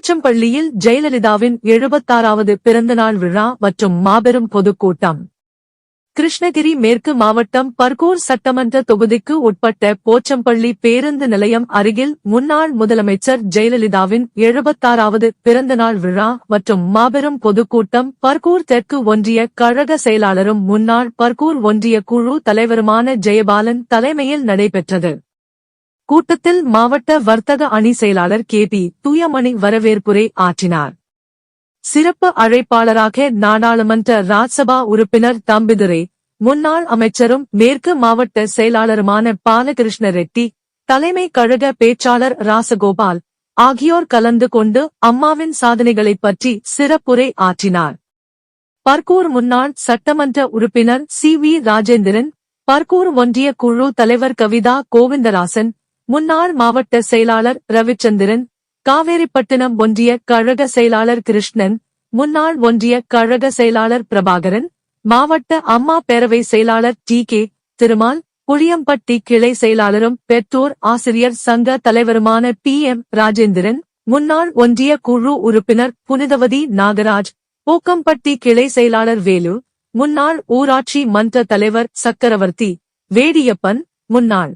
போச்சம்பள்ளியில் ஜெயலலிதாவின் எழுபத்தாறாவது பிறந்தநாள் விழா மற்றும் மாபெரும் பொதுக்கூட்டம். கிருஷ்ணகிரி மேற்கு மாவட்டம் பர்கூர் சட்டமன்ற தொகுதிக்கு உட்பட்ட போச்சம்பள்ளி பேருந்து நிலையம் அருகில் முன்னாள் முதலமைச்சர் ஜெயலலிதாவின் எழுபத்தாறாவது பிறந்தநாள் விழா மற்றும் மாபெரும் பொதுக்கூட்டம் பர்கூர் தெற்கு ஒன்றிய கழக செயலாளரும் முன்னாள் பர்கூர் ஒன்றிய குழு தலைவருமான ஜெயபாலன் தலைமையில் நடைபெற்றது. கூட்டத்தில் மாவட்ட வர்த்தக அணி செயலாளர் கே பி தூயமணி வரவேற்புரை ஆற்றினார். சிறப்பு அழைப்பாளராக நாடாளுமன்ற ராஜ்சபா உறுப்பினர் தம்பிதுரை முன்னாள் அமைச்சரும் மேற்கு மாவட்ட செயலாளருமான பாலகிருஷ்ண ரெட்டி தலைமை கழக பேச்சாளர் ராசகோபால் ஆகியோர் கலந்து கொண்டு அம்மாவின் சாதனைகளைப் பற்றி சிறப்புரை ஆற்றினார். பர்கூர் முன்னாள் சட்டமன்ற உறுப்பினர் சி வி ராஜேந்திரன் பர்கூர் ஒன்றிய குழு தலைவர் கவிதா கோவிந்தராசன் முன்னாள் மாவட்ட செயலாளர் ரவிச்சந்திரன் காவேரிப்பட்டினம் ஒன்றிய கழக செயலாளர் கிருஷ்ணன் முன்னாள் ஒன்றிய கழக செயலாளர் பிரபாகரன் மாவட்ட அம்மா பேரவை செயலாளர் டி கே திருமால் புளியம்பட்டி கிளை செயலாளரும் பெற்றோர் ஆசிரியர் சங்க தலைவருமான பி எம் ராஜேந்திரன் முன்னாள் ஒன்றிய குழு உறுப்பினர் புனிதவதி நாகராஜ் பூக்கம்பட்டி கிளை செயலாளர் வேலு முன்னாள் ஊராட்சி மன்ற தலைவர் சக்கரவர்த்தி வேடியப்பன் முன்னாள்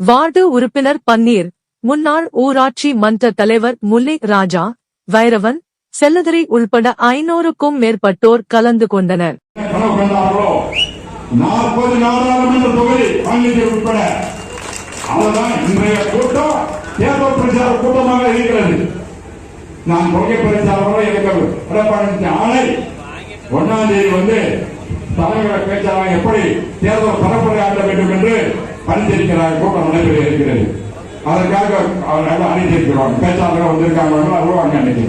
வார்டு உறுப்பினர் பன்னீர் முன்னாள் ஊராட்சி மன்ற தலைவர் முல்லை ராஜா வைரவன் செல்லதிரி உள்பட ஐநூறுக்கும் மேற்பட்டோர் கலந்து கொண்டனர். நான் கொள்கை பிரச்சாரம் எனக்கு எடப்பாடி ஆணை ஒன்னாம் தேதி வந்து தலைவர பேச்சாளர் எப்படி தேர்தல் பரப்புரை ஆற்ற வேண்டும் என்று பரிந்துரைக்கிறார் கூட்டம் நடைபெற இருக்கிறது. அதற்காக அவர்கள் அணிந்திருக்கிறோம் பேச்சாளர்கள் வந்திருக்காங்க வருவாங்க அன்னைக்கு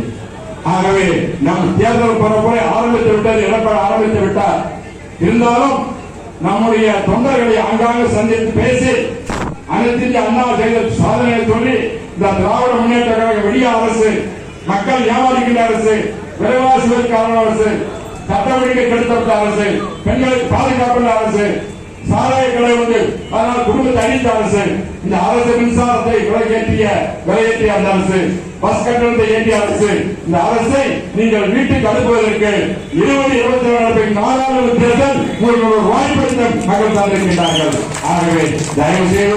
ஆகவே நம் தேர்தல் பரப்புரை ஆரம்பித்து விட்டது எடப்பாடி ஆரம்பித்து விட்டார். இருந்தாலும் நம்முடைய தொண்டர்களை ஆங்காங்க சந்தித்து பேசி அனைத்து அண்ணா செய்த சாதனையை சொல்லி இந்த திராவிட முன்னேற்ற கழக வெளிய அரசு மக்கள் ஏமாறுகின்ற அரசு விலைவாசிகளுக்கான அரசு சட்டவழிக்கை கெடுத்த அரசு பெண்களுக்கு பாதுகாப்புள்ள அரசு சாராய கடை வந்து அதனால் குடும்பத்தை அழித்த அரசு. இந்த அரசு மின்சாரத்தை விலையேற்றிய விலையேற்றிய அந்த அரசு. பஸ் கட்டணத்தை ஏற்றிய அரசு. இந்த அரசை நீங்கள் வீட்டுக்கு அனுப்புவதற்கு இருபது இருபத்தி ஏழு நாடாளுமன்ற தேர்தல் உங்களுக்கு ஒரு வாய்ப்பளித்த மக்கள் தந்திருக்கிறார்கள் ஆகவே தயவு செய்து